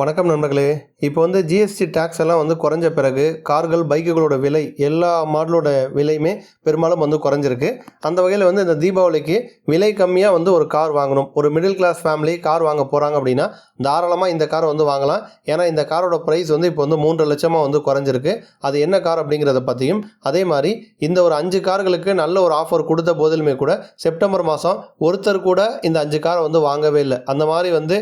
வணக்கம் நண்பர்களே. இப்போ வந்து ஜிஎஸ்டி டேக்ஸ் எல்லாம் வந்து குறைஞ்ச பிறகு கார்கள் பைக்குகளோட விலை எல்லா மாடலோட விலையுமே பெரும்பாலும் வந்து குறைஞ்சிருக்கு. அந்த வகையில் வந்து இந்த தீபாவளிக்கு விலை கம்மியாக வந்து ஒரு கார் வாங்கணும். ஒரு மிடில் கிளாஸ் ஃபேமிலி கார் வாங்க போகிறாங்க அப்படின்னா தாராளமாக இந்த காரை வந்து வாங்கலாம். ஏன்னா இந்த காரோட ப்ரைஸ் வந்து இப்போ வந்து மூன்று லட்சமாக வந்து குறைஞ்சிருக்கு. அது என்ன கார் அப்படிங்கிறத பற்றியும் அதே மாதிரி இந்த ஒரு அஞ்சு கார்களுக்கு நல்ல ஒரு ஆஃபர் கொடுத்த போதிலுமே கூட செப்டம்பர் மாதம் ஒருத்தர் கூட இந்த அஞ்சு காரை வந்து வாங்கவே இல்லை. அந்த மாதிரி வந்து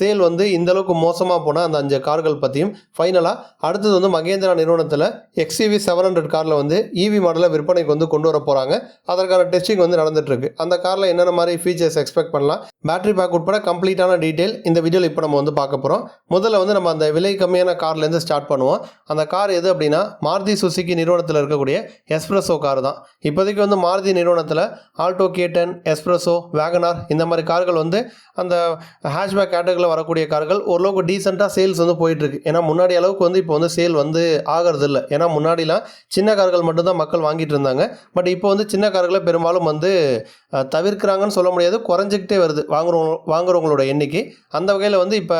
சேல் வந்து இந்த அளவுக்கு மொத்தமாக போனால் அந்த அஞ்சு கார்கள் பற்றியும் ஃபைனலாக அடுத்தது வந்து மகேந்திரா நிறுவனத்தில் எக்ஸிவி செவன் ஹண்ட்ரட் காரில் வந்து இவி மாடலை விற்பனைக்கு வந்து கொண்டு வர போகிறாங்க அதற்கான டெஸ்டிங் வந்து நடந்துட்டுருக்கு. அந்த காரில் என்னென்ன மாதிரி ஃபீச்சர்ஸ் எக்ஸ்பெக்ட் பண்ணலாம்? பேட்டரி பேக் உட்பட கம்ப்ளீட்டான டீட்டெயில் இந்த வீடியோவில் இப்போ நம்ம வந்து பார்க்க போகிறோம் முதல்ல வந்து நம்ம அந்த விலை கம்மியான கார்லேருந்து ஸ்டார்ட் பண்ணுவோம். அந்த கார் எது அப்படின்னா மாருதி சுசுகி நிறுவனத்தில் இருக்கக்கூடிய எஸ்ப்ரெஸோ கார் தான். இப்போதைக்கு வந்து மாருதி நிறுவனத்தில் ஆல்டோ கேட்டன் எஸ்ப்ரெஸோ வேகனார் இந்த மாதிரி கார்கள் வந்து அந்த ஹேஷ்பேக் கேட்டகரியில் வரக்கூடிய கார்கள் ஓரளவுக்கு ரீசெண்டாக சேல்ஸ் வந்து போயிட்டுருக்கு. ஏன்னா முன்னாடி அளவுக்கு வந்து இப்போ வந்து சேல் வந்து ஆகிறது இல்லை ஏன்னா முன்னாடிலாம் சின்ன கார்கள் மட்டும்தான் மக்கள் வாங்கிட்டு இருந்தாங்க. பட் இப்போ வந்து சின்ன கார்களை பெரும்பாலும் வந்து தவிர்க்கிறாங்கன்னு சொல்ல முடியாது. குறைஞ்சிக்கிட்டே வருது. வாங்குறவங்க வாங்குறவங்களோட எண்ணிக்கை. அந்த வகையில் வந்து இப்போ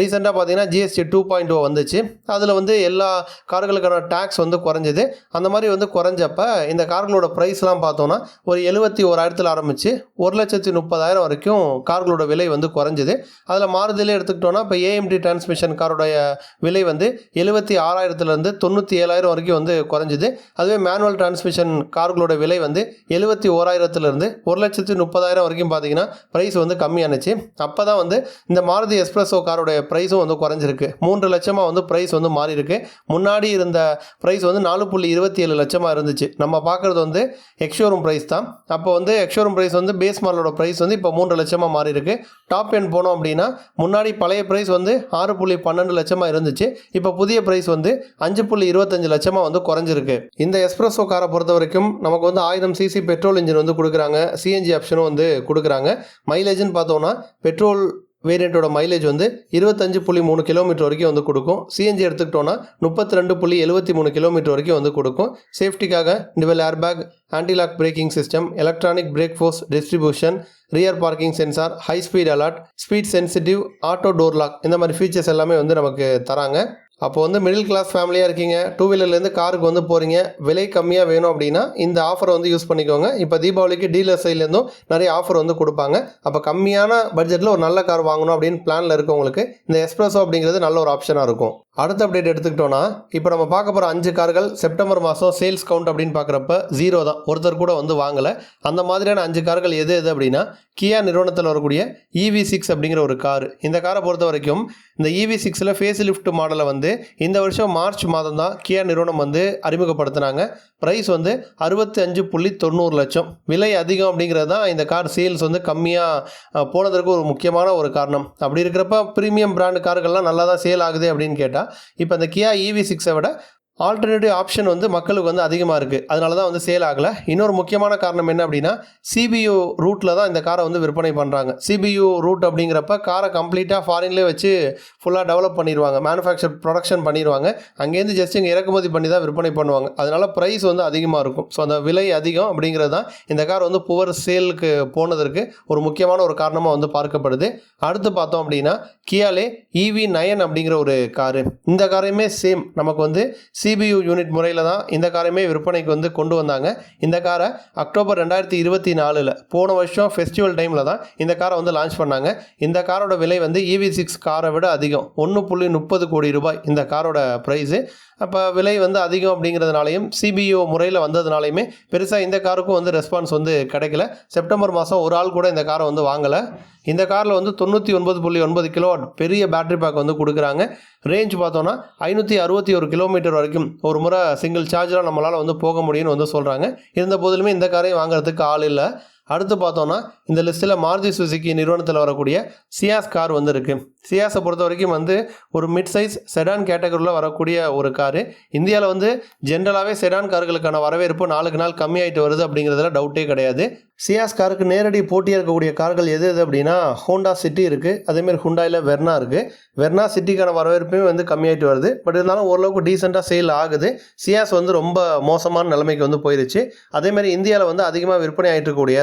ரீசெண்டாக பார்த்தீங்கன்னா ஜிஎஸ்டி டூ பாயிண்ட் ஓ வந்துச்சு. அதில் வந்து எல்லா கார்களுக்கான டேக்ஸ் வந்து குறைஞ்சிது. அந்த மாதிரி வந்து குறைஞ்சப்ப இந்த கார்களோட ப்ரைஸ்லாம் பார்த்தோன்னா ஒரு எழுபத்தி ஓராயிரத்தில் ஆரம்பித்து ஒரு லட்சத்தி முப்பதாயிரம் வரைக்கும் கார்களோட விலை வந்து குறைஞ்சது. அதில் மாறுதலே எடுத்துக்கிட்டோன்னா இப்போ ஏஎம்டி டிரான்ஸ்மிஷன் காரோடைய விலை வந்து எழுபத்தி ஆறாயிரத்துலேருந்து தொண்ணூற்றி ஏழாயிரம் வரைக்கும் வந்து குறைஞ்சிது. அதுவே மேனுவல் டிரான்ஸ்மிஷன் கார்களோட விலை வந்து எழுபத்தி ஓராயிரத்துலேருந்து ஒரு லட்சத்தி முப்பதாயிரம் வரைக்கும் பார்த்தீங்கன்னா ப்ரைஸ் வந்து கம்மியானுச்சு. அப்போ தான் வந்து இந்த மாருதி எக்ஸ்பிரஸோ காரோடைய ப்ரைஸும் வந்து குறைஞ்சிருக்கு. மூன்று லட்சமாக வந்து ப்ரைஸ் வந்து மாறி இருக்கு முன்னாடி இருந்த ப்ரைஸ் வந்து நாலு புள்ளி இருபத்தி ஏழு லட்சமாக இருந்துச்சு. நம்ம பார்க்குறது வந்து எக்ஷோரூம் ப்ரைஸ் தான். அப்போ வந்து எக்ஷோரூம் ப்ரைஸ் வந்து பேஸ் மாடலோட ப்ரைஸ் வந்து இப்போ மூன்று லட்சமாக மாறி இருக்கு டாப் எண்ட் போனோம் அப்படின்னா முன்னாடி பழைய ப்ரைஸ் வந்து ஆறு புள்ளி பன்னெண்டு லட்சமாக இருந்துச்சு. இப்போ புதிய ப்ரைஸ் வந்து அஞ்சு புள்ளி இருபத்தஞ்சு லட்சமாக வந்து குறைஞ்சிருக்கு. இந்த எஸ்பிரஸோ காரை பொறுத்த வரைக்கும் நமக்கு வந்து ஆயிரம் சிசி பெட்ரோல் இன்ஜின் வந்து கொடுக்குறாங்க. சிஎன்ஜி ஆப்ஷனும் வந்து கொடுக்குறாங்க. மைலேஜ்னு பார்த்தோம்னா பெட்ரோல் வேரியண்ட்டோட மைலேஜ் வந்து இருபத்தஞ்சு புள்ளி மூணு கிலோமீட்டர் வரைக்கும் வந்து கொடுக்கும். சிஎன்ஜி எடுத்துக்கிட்டோன்னா முப்பத்தி ரெண்டு புள்ளி எழுபத்தி மூணு கிலோமீட்டர் வரைக்கும் வந்து கொடுக்கும். சேஃப்டிக்காக dual airbag antilock braking system electronic brake force distribution rear parking sensor high speed alert speed sensitive auto door lock இந்த மாதிரி ஃபீச்சர்ஸ் எல்லாமே வந்து நமக்கு தராங்க. அப்போ வந்து மிடில் கிளாஸ் ஃபேமிலியாக இருக்கீங்க. டூ வீலர்லேருந்து காருக்கு வந்து போகிறீங்க விலை கம்மியாக வேணும் அப்படின்னா இந்த ஆஃபரை வந்து யூஸ் பண்ணிக்கோங்க. இப்போ தீபாவளிக்கு டீலர் சைட்லேருந்தும் நிறைய ஆஃபர் வந்து கொடுப்பாங்க. அப்போ கம்மியான பட்ஜெட்டில் ஒரு நல்ல கார் வாங்கணும் அப்படின்னு பிளானில் இருக்கவங்களுக்கு இந்த எஸ்ப்ரெஸோ அப்படிங்கிறது நல்ல ஒரு ஆப்ஷனாக இருக்கும். அடுத்த அப்டேட் எடுத்துக்கிட்டோன்னா இப்போ நம்ம பார்க்க போகிற அஞ்சு கார்கள் செப்டம்பர் மாதம் சேல்ஸ் கவுண்ட் அப்படின்னு பார்க்குறப்ப ஜீரோ தான். ஒருத்தர் கூட வந்து வாங்கலை. அந்த மாதிரியான அஞ்சு கார்கள் எது எது அப்படின்னா கியா நிறுவனத்தில் வரக்கூடிய இவி சிக்ஸ் அப்படிங்கிற ஒரு கார் இந்த காரை பொறுத்த வரைக்கும் இந்த இவி சிக்ஸில் ஃபேஸ் லிஃப்ட் மாடலை வந்து இந்த வருஷம் மார்ச் மாதம் தான் கியா நிறுவனம் வந்து அறிமுகப்படுத்தினாங்க. ப்ரைஸ் வந்து அறுபத்தி அஞ்சு புள்ளி தொண்ணூறு லட்சம். விலை அதிகம் அப்படிங்கிறது தான் இந்த கார் சேல்ஸ் வந்து கம்மியாக போனதற்கு ஒரு முக்கியமான ஒரு காரணம். அப்படி இருக்கிறப்ப ப்ரீமியம் பிராண்டு கார்கள்லாம் நல்லா தான் சேல் ஆகுது அப்படின்னு கேட்டால் இப்போ இந்த கியா இவி சிக்ஸை விட ஆல்டர்னேட்டிவ் ஆப்ஷன் வந்து மக்களுக்கு வந்து அதிகமாக இருக்குது அதனால தான் வந்து சேல் ஆகலை. இன்னொரு முக்கியமான காரணம் என்ன அப்படின்னா சிபியு ரூட்டில் தான் இந்த காரை வந்து விற்பனை பண்ணுறாங்க சிபியு ரூட் அப்படிங்கிறப்ப காரை கம்ப்ளீட்டாக ஃபாரின்லேயே வச்சு ஃபுல்லாக டெவலப் பண்ணிடுவாங்க. மேனுஃபேக்சர் ப்ரொடக்ஷன் பண்ணிடுவாங்க. அங்கேருந்து ஜஸ்ட் இங்கே இறக்குமதி பண்ணி தான் விற்பனை பண்ணுவாங்க. அதனால ப்ரைஸ் வந்து அதிகமாக இருக்கும். ஸோ அந்த விலை அதிகம் அப்படிங்கிறது தான் இந்த கார் வந்து புவர் சேலுக்கு போனதற்கு ஒரு முக்கியமான ஒரு காரணமாக வந்து பார்க்கப்படுது. அடுத்து பார்த்தோம் அப்படின்னா கியாலே இவி நயன் அப்படிங்கிற ஒரு காரு இந்த காரையுமே சேம் நமக்கு வந்து சிபியு யூனிட் முறையில் தான் இந்த காரையுமே விற்பனைக்கு வந்து கொண்டு வந்தாங்க. இந்த காரை அக்டோபர் ரெண்டாயிரத்தி இருபத்தி நாலில் போன வருஷம் ஃபெஸ்டிவல் டைமில் தான் இந்த காரை வந்து லான்ச் பண்ணாங்க. இந்த காரோட விலை வந்து இவி சிக்ஸ் காரை விட அதிகம். ஒன்று புள்ளி முப்பது கோடி ரூபாய் இந்த காரோட ப்ரைஸு அப்போ விலை வந்து அதிகம் அப்படிங்கிறதுனாலையும் சிபிஓ முறையில் வந்ததுனாலையுமே பெருசாக இந்த காருக்கும் வந்து ரெஸ்பான்ஸ் வந்து கிடைக்கல. செப்டம்பர் மாதம் ஒரு ஆள் கூட இந்த காரை வந்து வாங்கலை. இந்த காரில் வந்து தொண்ணூற்றி ஒன்பது புள்ளி ஒன்பது கிலோ பெரிய பேட்டரி பேக் வந்து கொடுக்குறாங்க. ரேஞ்ச் பார்த்தோன்னா ஐநூற்றி அறுபத்தி ஒரு கிலோமீட்டர் வரைக்கும் ஒரு முறை சிங்கிள் சார்ஜராக நம்மளால் வந்து போக முடியும்னு வந்து சொல்கிறாங்க இருந்த போதிலுமே இந்த காரையும் வாங்குறதுக்கு ஆள் இல்லை. அடுத்து பார்த்தோன்னா இந்த லிஸ்ட்டில் மாருதி சுசுக்கி நிறுவனத்தில் வரக்கூடிய சியாஸ் கார் வந்து இருக்குது சியாஸை பொறுத்த வரைக்கும் வந்து ஒரு மிட் சைஸ் செடான் கேட்டகரியில் வரக்கூடிய ஒரு காரு இந்தியாவில் வந்து ஜென்ரலாகவே செடான் கார்களுக்கான வரவேற்பு நாளுக்கு நாள் கம்மியாயிட்டு வருது அப்படிங்கிறதுல டவுட்டே கிடையாது. சியாஸ் காருக்கு நேரடி போட்டியாக இருக்கக்கூடிய கார்கள் எது எது அப்படின்னா ஹோண்டா சிட்டி இருக்குது அதேமாதிரி ஹுண்டாயில் வெர்னா இருக்குது வெர்னா சிட்டிக்கான வரவேற்புமே வந்து கம்மியாயிட்டு வருது. பட் இருந்தாலும் ஓரளவுக்கு டீசெண்டாக சேல் ஆகுது. சியாஸ் வந்து ரொம்ப மோசமான நிலைமைக்கு வந்து போயிருச்சு. அதேமாதிரி இந்தியாவில் வந்து அதிகமாக விற்பனை ஆகிட்டு இருக்கக்கூடிய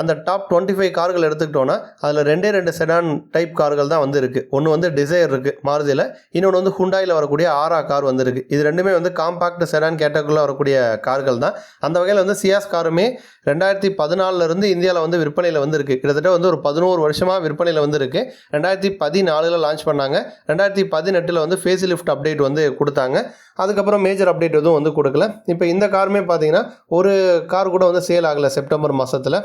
அந்த டாப் டுவெண்ட்டி ஃபைவ் கார்கள் எடுத்துக்கிட்டோன்னா அதில் ரெண்டே ரெண்டு செடான் டைப் கார்கள் தான் வந்து இருக்குது ஒன்று வந்து டிசைர் இருக்குது மாருதியில். இன்னொன்று வந்து ஹுண்டாயில் வரக்கூடிய ஆரா கார் வந்திருக்கு. இது ரெண்டுமே வந்து காம்பாக்ட் செடான் கேட்டகரியில் வரக்கூடிய கார்கள் தான். அந்த வகையில் வந்து சியாஸ் காருமே ரெண்டாயிரத்தி பதினாலிருந்து இந்தியாவில் வந்து விற்பனையில் வந்து கிட்டத்தட்ட வந்து ஒரு பதினோரு வருஷமாக விற்பனையில் வந்து ரெண்டாயிரத்தி பதினாலில் லான்ச் பண்ணாங்க. ரெண்டாயிரத்தி பதினெட்டில் வந்து ஃபேஸ் லிஃப்ட் அப்டேட் வந்து கொடுத்தாங்க. அதுக்கப்புறம் மேஜர் அப்டேட் எதுவும் வந்து கொடுக்கல. இப்போ இந்த காருமே பார்த்தீங்கன்னா ஒரு கார் கூட வந்து சேல் ஆகலை செப்டம்பர் மாதத்தில்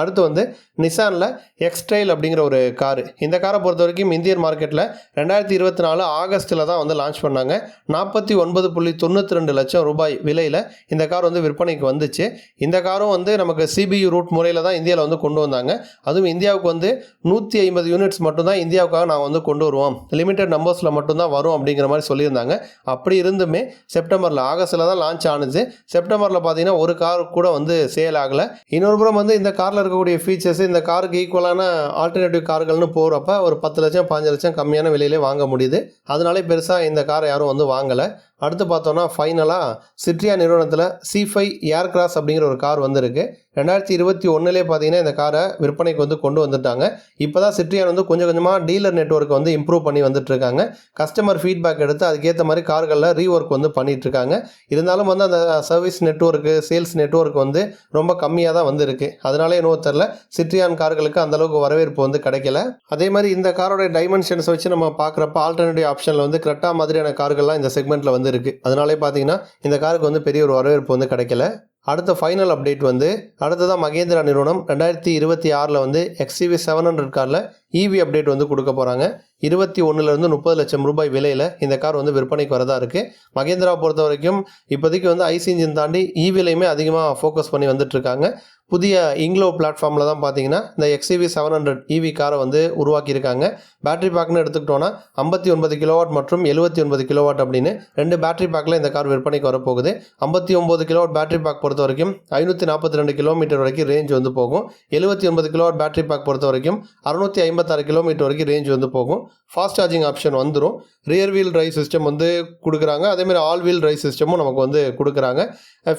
அடுத்து வந்து நிசானில் எக்ஸ்ட்ரெயில் அப்படிங்கிற ஒரு காரு இந்த காரை பொறுத்த வரைக்கும் இந்தியன் மார்க்கெட்டில் ரெண்டாயிரத்தி இருபத்தி நாலு ஆகஸ்ட்டில் தான் வந்து லான்ச் பண்ணாங்க. நாற்பத்தி ஒன்பது புள்ளி தொண்ணூற்றி ரெண்டு லட்சம் ரூபாய் விலையில் இந்த கார் வந்து விற்பனைக்கு வந்துச்சு. இந்த காரும் வந்து நமக்கு சிபியு ரூட் முறையில் தான் இந்தியாவில் வந்து கொண்டு வந்தாங்க. அதுவும் இந்தியாவுக்கு வந்து நூற்றி ஐம்பது யூனிட்ஸ் மட்டும்தான் இந்தியாவுக்காக நான் வந்து கொண்டு வருவோம். லிமிடெட் நம்பர்ஸில் மட்டும்தான் வரும் அப்படிங்கிற மாதிரி சொல்லியிருந்தாங்க. அப்படி இருந்துமே செப்டம்பரில் ஆகஸ்ட்டில் தான் லான்ச் ஆனுச்சு. செப்டம்பரில் பார்த்தீங்கன்னா ஒரு கார் கூட வந்து சேல் ஆகலை. இன்னொரு புறம் வந்து இந்த காரில் இருக்கக்கூடிய ஃபீச்சர்ஸ் இந்த காருக்கு ஈக்குவலான ஆல்டர்னேட்டிவ் கார்கள்னு போகிறப்ப ஒரு பத்து லட்சம் பாஞ்சு லட்சம் கம்மியான விலையிலே வாங்க முடியுது. அதனாலே பெருசாக இந்த காரை யாரும் வந்து வாங்கலை. அடுத்து பார்த்தோன்னா ஃபைனலாக சிட்ரியா நிறுவனத்தில் சி ஃபைவ் ஏர் கிராஸ் அப்படிங்கிற ஒரு கார் வந்திருக்கு. ரெண்டாயிரத்தி இருபத்தி ஒன்றுலேயே பார்த்தீங்கன்னா இந்த காரை விற்பனைக்கு வந்து கொண்டு வந்துட்டாங்க. இப்போ தான் சிட்ரியான் வந்து கொஞ்சம் கொஞ்சமாக டீலர் நெட்ஒர்க் வந்து இம்ப்ரூவ் பண்ணி வந்துட்டுருக்காங்க. கஸ்டமர் ஃபீட்பேக் எடுத்து அதுக்கேற்ற மாதிரி கார்களில் ரீஒர்க் வந்து பண்ணிகிட்ருக்காங்க இருந்தாலும் வந்து அந்த சர்வீஸ் நெட்ஒர்க்கு சேல்ஸ் நெட்ஒர்க் வந்து ரொம்ப கம்மியாக தான் வந்திருக்கு. அதனாலே என்னவோ தெரில சிட்ரியான் கார்களுக்கு அந்தளவுக்கு வரவேற்பு வந்து கிடைக்கல. அதே மாதிரி இந்த காரோட டைமென்ஷன்ஸ் வச்சு நம்ம பார்க்குறப்ப ஆல்டர்னேட்டிவ் ஆப்ஷனில் வந்து கரெக்டாக மாதிரியான கார்கள்லாம் இந்த செக்மெண்ட்டில் வந்து இருக்குது அதனாலே பார்த்தீங்கன்னா இந்த காருக்கு வந்து பெரிய ஒரு வரவேற்பு வந்து கிடைக்கல. அடுத்த ஃபைனல் அப்டேட் வந்து அடுத்ததாக மகேந்திரா நிறுவனம் ரெண்டாயிரத்தி இருபத்தி ஆறில் வந்து எக்ஸிவி செவன் ஹண்ட்ரட் காரில் இவி அப்டேட் வந்து கொடுக்க போகிறாங்க இருபத்தி ஒன்றுலேருந்து முப்பது லட்சம் ரூபாய் விலையில் இந்த கார் வந்து விற்பனைக்கு வரதா இருக்குது மகேந்திரா பொறுத்த வரைக்கும் இப்போதைக்கு வந்து ஐசி இன்ஜின் தாண்டி e இவிலையுமே அதிகமாக ஃபோக்கஸ் பண்ணி வந்துட்டுருக்காங்க. புதிய இங்லோ பிளாட்ஃபார்மில் தான் பார்த்தீங்கன்னா இந்த எக்ஸிவி செவன் ஹண்ட்ரட் இவி காரை வந்து உருவாக்கியிருக்காங்க. பேட்டரி பேக்னு எடுத்துக்கிட்டோன்னா ஐம்பத்தி ஒன்பது கிலோவாட் மற்றும் எழுபத்தி ஒன்பது கிலோவாட் அப்படின்னு ரெண்டு பேட்டரி பேக்கில் இந்த கார் விற்பனைக்கு வரப்போகுது. ஐம்பத்தி ஒம்பது கிலோவாட் பேட்டரி பேக் பொறுத்த வரைக்கும் ஐநூற்றி நாற்பத்தி ரெண்டு கிலோமீட்டர் வரைக்கும் ரேஞ்ச் வந்து போகும். எழுபத்தி ஒன்பது கிலோவாட் பேட்டரி பேக் பொறுத்த வரைக்கும் அறுநூற்றி ஐம்பத்தாறு கிலோமீட்டர் வரைக்கும் ரேஞ்ச் வந்து போகும். ஃபாஸ்ட் சார்ஜிங் ஆப்ஷன் வந்துடும் ரியர் வீல் ட்ரைவ் சிஸ்டம் வந்து கொடுக்குறாங்க. அதேமாதிரி ஆல் வீல் ட்ரைவ் சிஸ்டமும் நமக்கு வந்து கொடுக்குறாங்க.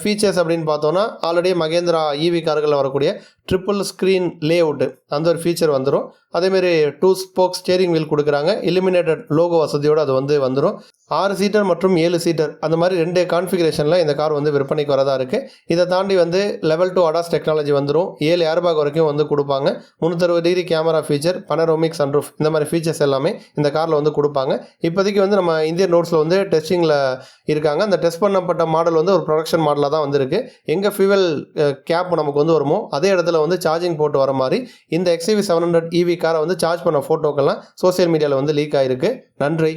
ஃபீச்சர்ஸ் அப்படின்னு பார்த்தோன்னா ஆல்ரெடி மகேந்திரா இவி கார்களில் வரக்கூடிய ட்ரிபிள் ஸ்க்ரீன் லே அவுட்டு அந்த ஒரு ஃபீச்சர் வந்துடும் அதேமாரி டூ ஸ்போக் ஸ்டேரிங் வீல் கொடுக்குறாங்க. இலிமினேட்டட் லோகோ வசதியோடு அது வந்து வந்துடும் ஆறு சீட்டர் மற்றும் ஏழு சீட்டர் அந்த மாதிரி ரெண்டு கான்ஃபிகரேஷனில் இந்த கார் வந்து விற்பனைக்கு வரதா இருக்குது இதை தாண்டி வந்து லெவல் டூ அடாஸ் டெக்னாலஜி வந்துடும் ஏழு ஏர்பேக் வரைக்கும் வந்து கொடுப்பாங்க. முந்நூற்றறுபது degree camera feature panoramic sunroof இந்த மாதிரி ஃபீச்சர்ஸ் எல்லாமே இந்த காரில் வந்து கொடுப்பாங்க. இப்போதைக்கு வந்து நம்ம இந்தியன் ரோட்ஸில் வந்து டெஸ்டிங்கில் இருக்காங்க. அந்த டெஸ்ட் பண்ணப்பட்ட மாடல் வந்து ஒரு ப்ரொடக்ஷன் மாடலாக தான் வந்திருக்கு. எங்கே ஃபியூவல் கேப் நமக்கு வந்து வருமோ அதே இடத்துல வந்து சார்ஜிங் போட்டு வர மாதிரி இந்த எக்ஸிவி செவன் ஹண்ட்ரட் இவி காரை வந்து சார்ஜ் பண்ண ஃபோட்டோக்கெல்லாம் சோஷியல் மீடியாவில் வந்து லீக் ஆகிருக்கு நன்றி.